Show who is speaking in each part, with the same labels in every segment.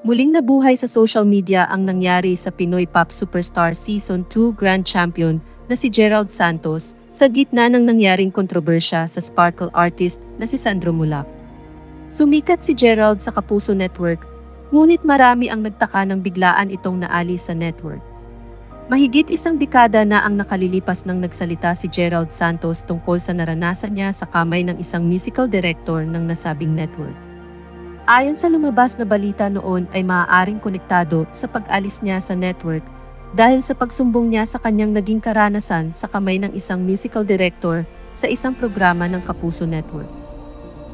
Speaker 1: Muling nabuhay sa social media ang nangyari sa Pinoy Pop Superstar Season 2 Grand Champion na si Gerald Santos sa gitna ng nangyaring kontrobersya sa Sparkle artist na si Sandro Mulak. Sumikat si Gerald sa Kapuso Network, ngunit marami ang nagtaka ng biglaan itong naali sa network. Mahigit isang dekada na ang nakalilipas nang nagsalita si Gerald Santos tungkol sa naranasan niya sa kamay ng isang musical director ng nasabing network. Ayon sa lumabas na balita noon ay maaaring konektado sa pag-alis niya sa network dahil sa pagsumbong niya sa kanyang naging karanasan sa kamay ng isang musical director sa isang programa ng Kapuso Network.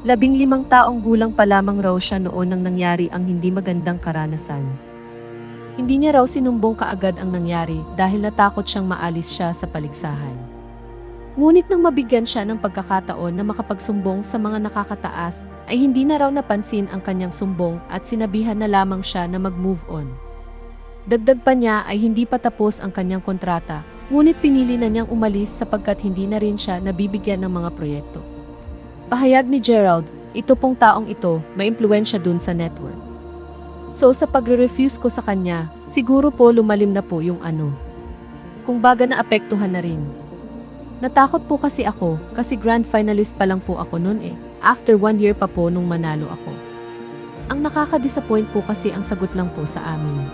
Speaker 1: Labing limang taong gulang pa lamang raw siya noon nang nangyari ang hindi magandang karanasan. Hindi niya raw sinumbong kaagad ang nangyari dahil natakot siyang maalis siya sa paligsahan. Ngunit nang mabigyan siya ng pagkakataon na makapagsumbong sa mga nakakataas, ay hindi na raw napansin ang kanyang sumbong at sinabihan na lamang siya na mag-move on. Dagdag pa niya ay hindi pa tapos ang kanyang kontrata, ngunit pinili na niyang umalis sapagkat hindi na rin siya nabibigyan ng mga proyekto. Pahayag ni Gerald, ito pong taong ito, may impluensya dun sa network. So sa pagre-refuse ko sa kanya, siguro po lumalim na po yung ano. Kung baga na apektuhan na rin. Natakot po kasi ako kasi grand finalist pa lang po ako noon eh. After one year pa po nung manalo ako. Ang nakaka-disappoint po kasi ang sagot lang po sa amin.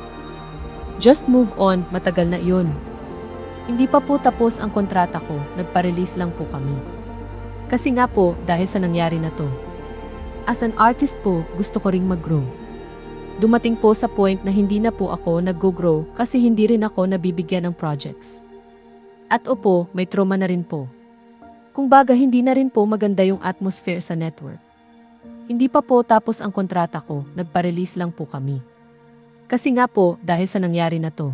Speaker 1: Just move on, matagal na yun. Hindi pa po tapos ang kontrata ko, nagpa-release lang po kami. Kasi nga po, dahil sa nangyari na to. As an artist po, gusto ko ring mag-grow. Dumating po sa point na hindi na po ako nag-grow kasi hindi rin ako nabibigyan ng projects. At opo, may trauma na rin po. Kung baga hindi na rin po maganda yung atmosphere sa network. Hindi pa po tapos ang kontrata ko, nagpa-release lang po kami. Kasi nga po, dahil sa nangyari na to.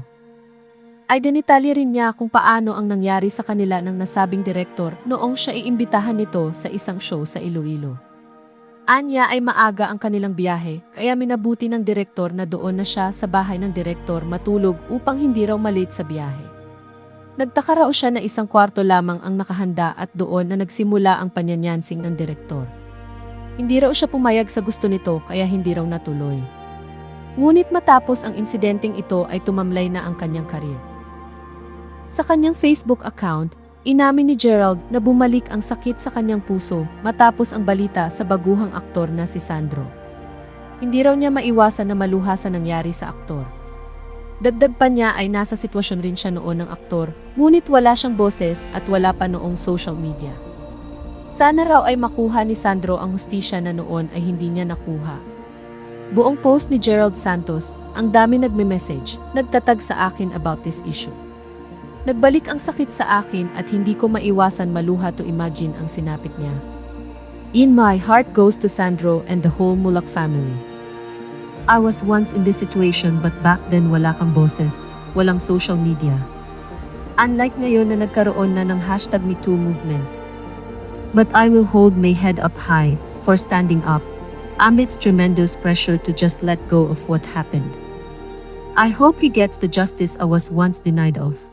Speaker 1: Ay dinitalya rin niya kung paano ang nangyari sa kanila ng nasabing direktor noong siya iimbitahan nito sa isang show sa Iloilo. Anya ay maaga ang kanilang biyahe, kaya minabuti ng direktor na doon na siya sa bahay ng direktor matulog upang hindi raw malate sa biyahe. Nagtaka raw siya na isang kwarto lamang ang nakahanda at doon na nagsimula ang panyanyansing ng direktor. Hindi raw siya pumayag sa gusto nito kaya hindi raw natuloy. Ngunit matapos ang insidenteng ito ay tumamlay na ang kanyang karir. Sa kanyang Facebook account, inamin ni Gerald na bumalik ang sakit sa kanyang puso matapos ang balita sa baguhang aktor na si Sandro. Hindi raw niya maiwasan na maluha sa nangyari sa aktor. Dagdag pa niya ay nasa sitwasyon rin siya noon ng aktor, ngunit wala siyang boses at wala pa noong social media. Sana raw ay makuha ni Sandro ang hustisya na noon ay hindi niya nakuha. Buong post ni Gerald Santos, ang dami nagme-message, nagtatag sa akin about this issue. Nagbalik ang sakit sa akin at hindi ko maiwasan maluha to imagine ang sinapit niya. In my heart goes to Sandro and the whole Mulak family. I was once in this situation but back then wala kang boses, walang social media. Unlike ngayon na nagkaroon na ng hashtag MeToo movement. But I will hold my head up high for standing up amidst tremendous pressure to just let go of what happened. I hope he gets the justice I was once denied of.